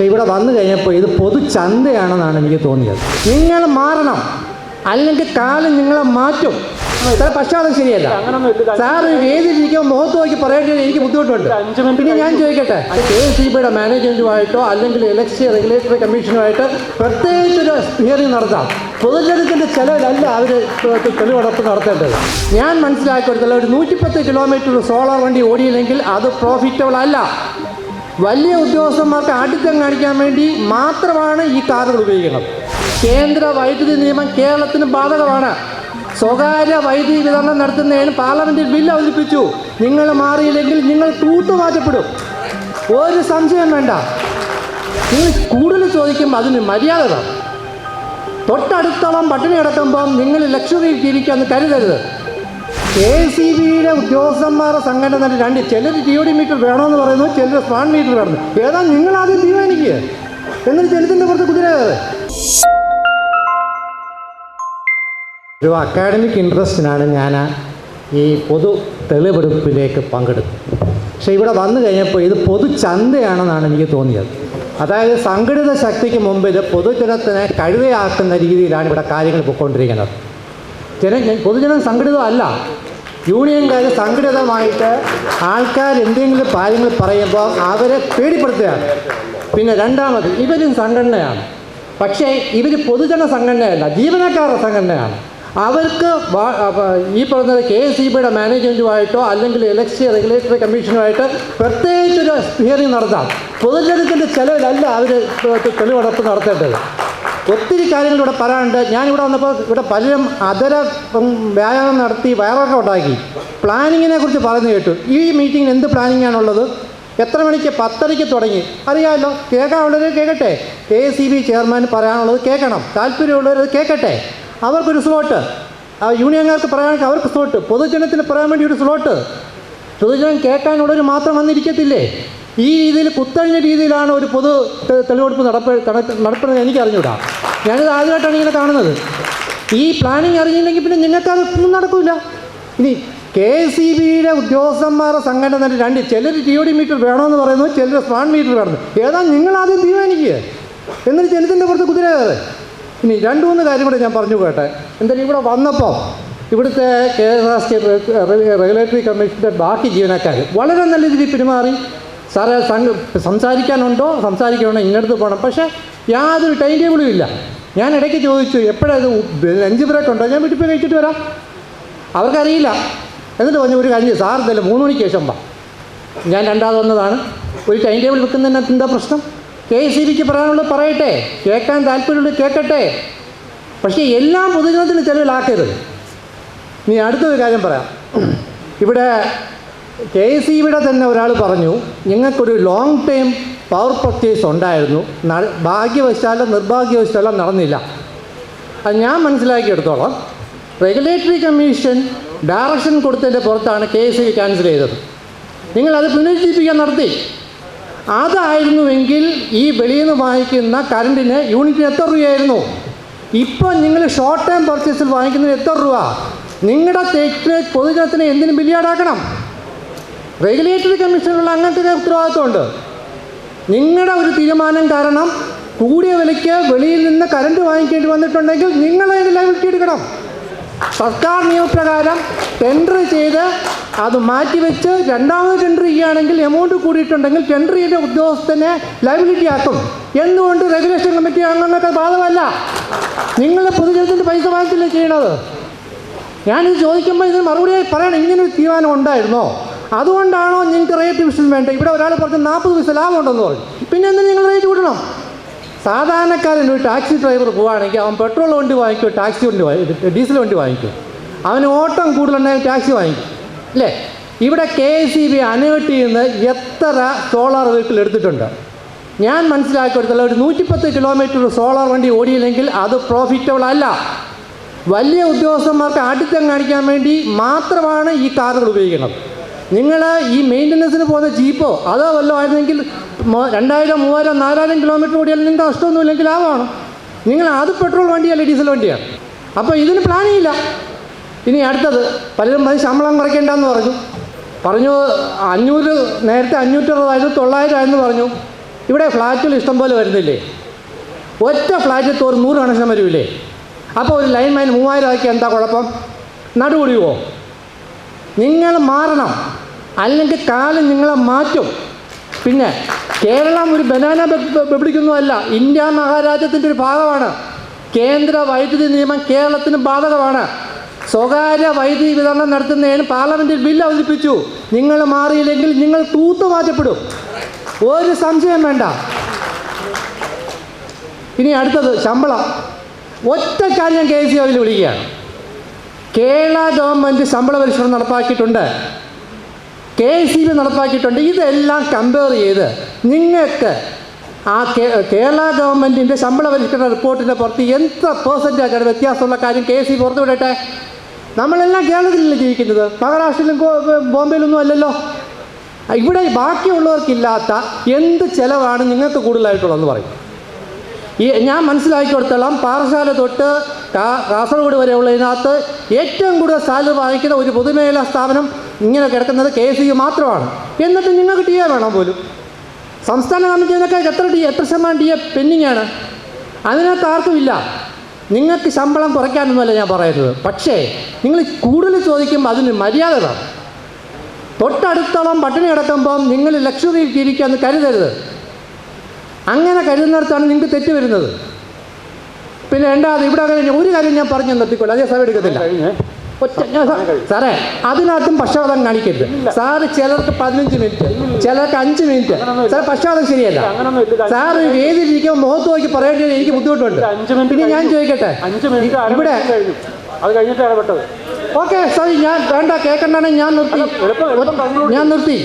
പക്ഷെ ഇവിടെ വന്നു കഴിഞ്ഞപ്പോൾ ഇത് പൊതു ചന്തയാണെന്നാണ് എനിക്ക് തോന്നിയത്. നിങ്ങൾ മാറണം. അല്ലെങ്കിൽ കാലം നിങ്ങളെ മാറ്റും. ഇത്ര അത് ശരിയല്ല. സാർ ഒരു വേദിയിലിരിക്കുമ്പോൾ മുഖത്ത് നോക്കി പറയേണ്ടത് എനിക്ക് ബുദ്ധിമുട്ടുണ്ട്. പിന്നെ ഞാൻ ചോദിക്കട്ടെ കെ എസ് ഇ ബിയുടെ മാനേജ്മെന്റുമായിട്ടോ അല്ലെങ്കിൽ ഇലക്ഷൻ റെഗുലേറ്ററി കമ്മീഷനുമായിട്ട് പ്രത്യേകിച്ചൊരു ഹിയറിംഗ് നടത്താം. പൊതുജനത്തിന്റെ ചെലവിലല്ല അവർ തെളിവെടുപ്പ് നടത്തേണ്ടത്. ഞാൻ മനസ്സിലാക്കിയെടുത്തല്ല ഒരു നൂറ്റിപ്പത്ത് കിലോമീറ്റർ സോളാർ വണ്ടി ഓടിയില്ലെങ്കിൽ അത് പ്രോഫിറ്റബിൾ അല്ല. വലിയ ഉദ്യോഗസ്ഥന്മാർക്ക് ആഠിത്യം കാണിക്കാൻ വേണ്ടി മാത്രമാണ് ഈ കാറുകൾ ഉപയോഗിക്കുന്നത്. കേന്ദ്ര വൈദ്യുതി നിയമം കേരളത്തിന് ബാധകമാണ്. സ്വകാര്യ വൈദ്യുതി വിതരണം നടത്തുന്നതിന് പാർലമെന്റിൽ ബില്ല് അവതരിപ്പിച്ചു. നിങ്ങൾ മാറിയില്ലെങ്കിൽ നിങ്ങൾ തൂത്തുമാറ്റപ്പെടും ഒരു സംശയം വേണ്ട. നിങ്ങൾ കൂടുതൽ ചോദിക്കുമ്പോൾ അതിന് മര്യാദ. തൊട്ടടുത്തോളം പട്ടിണി കിടക്കുമ്പം നിങ്ങൾ ലക്ഷറിയിൽ ജീവിക്കാമെന്ന് കരുതരുത്. കെ സി ബിയുടെ ഉദ്യോഗസ്ഥന്മാരുടെ സംഘടന രണ്ട്. ചിലർ ടി ഒ ഡി മീറ്റർ വേണമെന്ന് പറയുന്നു ചിലർ സ്മാർട്ട് മീറ്റർ വേണം ഏതാ നിങ്ങൾ ആദ്യം തീരുമാനിക്കുക എന്നിട്ട് ചെലുത്തിന്റെ പുറത്ത് കുതിരയാതെ. ഒരു അക്കാഡമിക് ഇൻട്രസ്റ്റിനാണ് ഞാൻ ഈ പൊതു തെളിവെടുപ്പിലേക്ക് പങ്കെടുത്തത്. പക്ഷേ ഇവിടെ വന്നു കഴിഞ്ഞപ്പോൾ ഇത് പൊതു ചന്തയാണെന്നാണ് എനിക്ക് തോന്നിയത്. അതായത് സംഘടിത ശക്തിക്ക് മുമ്പിൽ പൊതുജനത്തിനെ കഴുതയാക്കുന്ന രീതിയിലാണ് ഇവിടെ കാര്യങ്ങൾ പോയിക്കൊണ്ടിരിക്കുന്നത്. ജന പൊതുജനം സംഘടിതമല്ല. യൂണിയൻകാർ സംഘടിതമായിട്ട് ആൾക്കാർ എന്തെങ്കിലും കാര്യങ്ങൾ പറയുമ്പോൾ അവരെ പേടിപ്പെടുത്തുകയാണ്. പിന്നെ രണ്ടാമത് ഇവരും സംഘടനയാണ്. പക്ഷേ ഇവർ പൊതുജന സംഘടനയല്ല ജീവനക്കാരുടെ സംഘടനയാണ്. അവർക്ക് ഈ പറഞ്ഞത് കെ എസ് ഇ ബിയുടെ മാനേജ്മെന്റുമായിട്ടോ അല്ലെങ്കിൽ ഇലക്ഷൻ റെഗുലേറ്ററി കമ്മീഷനുമായിട്ട് പ്രത്യേകിച്ചൊരു ഹിയറിംഗ് നടത്താം. പൊതുജനത്തിന്റെ ചിലവിലല്ല അവർ തെളിവെടുപ്പ് നടത്തേണ്ടത്. ഒത്തിരി കാര്യങ്ങൾ ഇവിടെ പറയാനുണ്ട്. ഞാനിവിടെ വന്നപ്പോൾ ഇവിടെ പലരും അതര വ്യായാമം നടത്തി വയറൊക്കെ ഉണ്ടാക്കി. പ്ലാനിങ്ങിനെ കുറിച്ച് പറഞ്ഞു കേട്ടു. ഈ മീറ്റിങ്ങിന് എന്ത് പ്ലാനിങ്ങാണ് ആണുള്ളത്? എത്ര മണിക്ക്? പത്തരയ്ക്ക് തുടങ്ങി. അറിയാമല്ലോ കേൾക്കാനുള്ളവർ കേൾക്കട്ടെ. കെ സി ബി ചെയർമാൻ പറയാനുള്ളത് കേൾക്കണം. താല്പര്യമുള്ളവർ കേൾക്കട്ടെ. അവർക്കൊരു സ്ലോട്ട് യൂണിയൻകാർക്ക് പറയാനൊക്കെ അവർക്ക് സ്ലോട്ട് പൊതുജനത്തിന് പറയാൻ വേണ്ടി ഒരു സ്ലോട്ട് പൊതുജനം കേൾക്കാനുള്ളവർ മാത്രം വന്നിരിക്കത്തില്ലേ? ഈ രീതിയിൽ കുത്തഴിഞ്ഞ രീതിയിലാണ് ഒരു പൊതു തെളിവെടുപ്പ് നടപ്പ് നട- നടത്തുന്നത് എനിക്ക് അറിഞ്ഞൂടാ ഞാനിത് ആദ്യമായിട്ടാണ് ഇങ്ങനെ കാണുന്നത്. ഈ പ്ലാനിങ് അറിഞ്ഞില്ലെങ്കിൽ പിന്നെ നിങ്ങൾക്കത് ഒന്നും നടക്കില്ല ഇനി കെ സി ബിയുടെ ഉദ്യോഗസ്ഥന്മാരുടെ സംഘടന രണ്ട് ചിലർ ടി ഒ ഡി മീറ്റർ വേണമെന്ന് പറയുന്നു ചിലർ സ്മാർട്ട് മീറ്റർ വേണമെന്ന് ഏതാ നിങ്ങൾ ആദ്യം തീരുമാനിക്കുക. എന്നിട്ട് ജനത്തിന്റെ പുറത്ത് കുതിര കയറ് ഇനി രണ്ടു മൂന്ന് കാര്യം കൂടെ ഞാൻ പറഞ്ഞു കേട്ടെ എന്തായാലും ഇവിടെ വന്നപ്പോൾ ഇവിടുത്തെ K S R state regulatory കമ്മീഷന്റെ ബാക്കി ജീവനക്കാർ വളരെ നല്ല രീതിയിൽ പെരുമാറി. സാറേ സംസാരിക്കാനുണ്ടോ? സംസാരിക്കണോ? ഇങ്ങടുത്ത് പോകണം. പക്ഷേ യാതൊരു ടൈം ടേബിളും ഇല്ല. ഞാൻ ഇടയ്ക്ക് ചോദിച്ചു എപ്പോഴത് ലഞ്ച് ബ്രേക്ക് ഉണ്ടോ? ഞാൻ വീട്ടിൽ പോയി കഴിച്ചിട്ട് വരാം. അവർക്കറിയില്ല. എന്നിട്ട് പറഞ്ഞു ഒരു ചെയ്യ്, സാർ ഇതല്ല മൂന്ന് മണിക്ക് ശേഷം വാ. ഞാൻ രണ്ടാമത് വന്നതാണ്. ഒരു ടൈം ടേബിൾ വെക്കുന്നതിനകത്ത് എന്താ പ്രശ്നം? കെ സി ബിക്ക് പറയാനുള്ളത് പറയട്ടെ. കേൾക്കാൻ താല്പര്യമുള്ളത് കേൾക്കട്ടെ. പക്ഷേ എല്ലാം പൊതുജനത്തിന് ചെലവിലാക്കരുത്. ഇനി അടുത്തൊരു കാര്യം പറയാം. ഇവിടെ കെ ഇ ബിയുടെ തന്നെ ഒരാൾ പറഞ്ഞു ഞങ്ങൾക്കൊരു ലോങ് ടൈം പവർ പർച്ചേസ് ഉണ്ടായിരുന്നു. ഭാഗ്യവശാലോ ഭാഗ്യവശാലും നിർഭാഗ്യവശാലും നടന്നില്ല. അത് ഞാൻ മനസ്സിലാക്കിയെടുത്തോളം റെഗുലേറ്ററി കമ്മീഷൻ ഡയറക്ഷൻ കൊടുത്തതിന്റെ പുറത്താണ് കേസ് ക്യാൻസൽ ചെയ്തത്. നിങ്ങളത് പുനരുജ്ജീവിപ്പിക്കാൻ നടത്തി. അതായിരുന്നുവെങ്കിൽ ഈ വെളിയിൽ നിന്ന് വാങ്ങിക്കുന്ന കറണ്ടിന് യൂണിറ്റിന് എത്ര രൂപയായിരുന്നു? ഇപ്പം നിങ്ങൾ ഷോർട്ട് ടൈം പർച്ചേസിൽ വാങ്ങിക്കുന്നതിന് എത്ര രൂപ? നിങ്ങളുടെ തെറ്റ് പൊതുജനത്തിന് എന്തിനും ബില്ലിയാടാക്കണം റെഗുലേറ്ററി കമ്മീഷനുള്ള അങ്ങനത്തെ ഉത്തരവാദിത്വമുണ്ട്. നിങ്ങളുടെ ഒരു തീരുമാനം കാരണം കൂടിയ വിലയ്ക്ക് വെളിയിൽ നിന്ന് കറണ്ട് വാങ്ങിക്കേണ്ടി വന്നിട്ടുണ്ടെങ്കിൽ നിങ്ങൾ അതിന് ലൈബിലിറ്റി എടുക്കണം സർക്കാർ നിയമപ്രകാരം ടെൻഡർ ചെയ്ത് അത് മാറ്റിവെച്ച് രണ്ടാമത് ടെൻഡർ ചെയ്യുകയാണെങ്കിൽ എമൗണ്ട് കൂടിയിട്ടുണ്ടെങ്കിൽ ടെൻഡർ ചെയ്ത ഉദ്യോഗസ്ഥനെ ലൈബിലിറ്റി ആക്കും. എന്തുകൊണ്ട് റെഗുലേഷൻ കമ്മിറ്റി അംഗങ്ങൾക്ക് ബാധകമല്ല? നിങ്ങൾ പൊതുജനത്തിന്റെ പൈസ വാങ്ങിച്ചില്ലേ ചെയ്യണത്? ഞാനിത് ചോദിക്കുമ്പോൾ ഇതിന് മറുപടിയായി പറയണം. ഇങ്ങനൊരു തീരുമാനം ഉണ്ടായിരുന്നോ? അതുകൊണ്ടാണോ നിങ്ങൾക്ക് റേറ്റ് ഡിവിഷൻ വേണ്ടത് ഇവിടെ ഒരാൾ പറഞ്ഞ് നാൽപ്പത് പൈസ ലാഭം ഉണ്ടെന്ന് പറഞ്ഞു. പിന്നെ എന്തിനാ നിങ്ങൾ റേറ്റ് കൂട്ടണം? സാധാരണക്കാരൻ ഒരു ടാക്സി ഡ്രൈവർ പോവുകയാണെങ്കിൽ അവൻ പെട്രോൾ വണ്ടി വാങ്ങിക്കും ടാക്സി വണ്ടി ഡീസൽ വണ്ടി വാങ്ങിക്കും. അവന് ഓട്ടം കൂടുതലുണ്ടെങ്കിൽ ടാക്സി വാങ്ങിക്കും. അല്ലേ? ഇവിടെ കെ എസ് ഇ ബി അനുവട്ടി നിന്ന് എത്ര സോളാർ വെഹിക്കിൾ എടുത്തിട്ടുണ്ട്? ഞാൻ മനസ്സിലാക്കിയെടുത്തുള്ള ഒരു നൂറ്റിപ്പത്ത് കിലോമീറ്റർ സോളാർ വണ്ടി ഓടിയില്ലെങ്കിൽ അത് പ്രോഫിറ്റബിൾ അല്ല. വലിയ ഉദ്യോഗസ്ഥന്മാർക്ക് ആഠിത്യം കാണിക്കാൻ വേണ്ടി മാത്രമാണ് ഈ കാറുകൾ ഉപയോഗിക്കുന്നത്. നിങ്ങൾ ഈ മെയിന്റനൻസിന് പോകുന്ന ജീപ്പോ അതോ വല്ലതും ആയിരുന്നെങ്കിൽ രണ്ടായിരം മൂവായിരം നാലായിരം കിലോമീറ്റർ ഓടിയാൽ നിങ്ങൾക്ക് നഷ്ടമൊന്നുമില്ലെങ്കിൽ ലാഭമാണ് നിങ്ങൾ അത് പെട്രോൾ വണ്ടിയല്ല ഡീസൽ വണ്ടിയാണ് അപ്പോൾ ഇതിന് പ്ലാനില്ല ഇനി അടുത്തത് പലരും അത് ശമ്പളം കുറയ്ക്കേണ്ടെന്ന് പറഞ്ഞു. പറഞ്ഞു അഞ്ഞൂറ് നേരത്തെ അഞ്ഞൂറ്ററുപതായിരുന്നു തൊള്ളായിരം ആയിരുന്നു പറഞ്ഞു. ഇവിടെ ഫ്ലാറ്റിൽ ഇഷ്ടം പോലെ വരുന്നില്ലേ? ഒറ്റ ഫ്ലാറ്റിൽ തോറ് നൂറ് കണക്ഷൻ വരില്ലേ അപ്പോൾ ഒരു ലൈൻ മൈൻ മൂവായിരം ആക്കി എന്താ കുഴപ്പം? നടുപൊടിയുമോ നിങ്ങൾ മാറണം. അല്ലെങ്കിൽ കാലം നിങ്ങളെ മാറ്റും. പിന്നെ കേരളം ഒരു ബനാന പിടിക്കുന്നതല്ല ഇന്ത്യ മഹാരാജ്യത്തിന്റെ ഒരു ഭാഗമാണ്. കേന്ദ്ര വൈദ്യുതി നിയമം കേരളത്തിന് ബാധകമാണ്. സ്വകാര്യ വൈദ്യുതി വിതരണം നടത്തുന്നതിന് പാർലമെന്റിൽ ബില്ല് അവതരിപ്പിച്ചു. നിങ്ങൾ മാറിയില്ലെങ്കിൽ നിങ്ങൾ തൂത്തു മാറ്റപ്പെടും ഒരു സംശയം വേണ്ട. ഇനി അടുത്തത് ശമ്പളം. ഒറ്റ കാര്യം കെ സി ഒയിൽ വിളിക്കുകയാണ്. കേരള ഗവൺമെന്റ് ശമ്പള പരിഷ്കരണം നടപ്പാക്കിയിട്ടുണ്ട്. കെ സി ബി നടപ്പാക്കിയിട്ടുണ്ട്. ഇതെല്ലാം കമ്പയർ ചെയ്ത് നിങ്ങൾക്ക് ആ കേരള ഗവൺമെന്റിന്റെ ശമ്പള പരിഷ്കരണ റിപ്പോർട്ടിന്റെ പുറത്ത് എത്ര പേഴ്സന്റേജാണ് വ്യത്യാസമുള്ള കാര്യം കെ സി പുറത്തുവിടട്ടെ? നമ്മളെല്ലാം കേരളത്തിലല്ലേ ജീവിക്കുന്നത്? മഹാരാഷ്ട്രയിലും ബോംബെയിലൊന്നും അല്ലല്ലോ. ഇവിടെ ബാക്കിയുള്ളവർക്കില്ലാത്ത എന്ത് ചിലവാണ് നിങ്ങൾക്ക് കൂടുതലായിട്ടുള്ളതെന്ന് പറയും. ഈ ഞാൻ മനസ്സിലാക്കി കൊടുത്തോളാം. പാറശാല തൊട്ട് കാസർഗോഡ് കാസർഗോഡ് വരെയുള്ളതിനകത്ത് ഏറ്റവും കൂടുതൽ സാലറി വാങ്ങിക്കുന്ന ഒരു പൊതുമേഖലാ സ്ഥാപനം ഇങ്ങനെ കിടക്കുന്നത് കെ എസ് യു മാത്രമാണ്. എന്നിട്ട് നിങ്ങൾക്ക് ടി എ വേണം പോലും? സംസ്ഥാന കമ്മിറ്റിനൊക്കെ എത്ര ടി എത്ര ശതമാനം ടി എ പെൻഡിങ് ആണ് അതിനകത്ത് ആർക്കുമില്ല നിങ്ങൾക്ക് ശമ്പളം കുറയ്ക്കാനൊന്നുമല്ല ഞാൻ പറയുന്നത്. പക്ഷേ നിങ്ങൾ കൂടുതൽ ചോദിക്കുമ്പോൾ അതിന് മര്യാദ വേണം. തൊട്ടടുത്തോളം പട്ടിണി കിടക്കുമ്പോൾ നിങ്ങൾ ലക്ഷറി ജീവിക്കാമെന്ന് കരുതരുത്. അങ്ങനെ കരുതുന്നിടത്താണ് നിങ്ങൾക്ക് തെറ്റ് വരുന്നത്. പിന്നെ രണ്ടാമത് ഇവിടെ ഒരു കാര്യം ഞാൻ പറഞ്ഞു നിർത്തിക്കൊള്ളു അതേ സമയം എടുക്കത്തില്ല. ഒറ്റ സാറേ അതിനകത്തും പക്ഷപാതം കാണിക്കരുത്. സാറ് ചിലർക്ക് പതിനഞ്ച് മിനിറ്റ് ചിലർക്ക് അഞ്ച് മിനിറ്റ്. സാർ പക്ഷപാതം ശരിയല്ല. സാറ് സാർ ഒരു വേദിയിലിരിക്കുമ്പോൾ മുഖത്ത് നോക്കി പറയേണ്ടി എനിക്ക് ബുദ്ധിമുട്ടുണ്ട്. പിന്നെ ഞാൻ ചോദിക്കട്ടെ? ഇവിടെ അത് കഴിഞ്ഞിട്ട് ഇടപെട്ടത്. ഓക്കെ സാർ ഞാൻ വേണ്ട കേൾക്കണ്ടാണെങ്കിൽ ഞാൻ നിർത്തി. ഞാൻ നിർത്തി.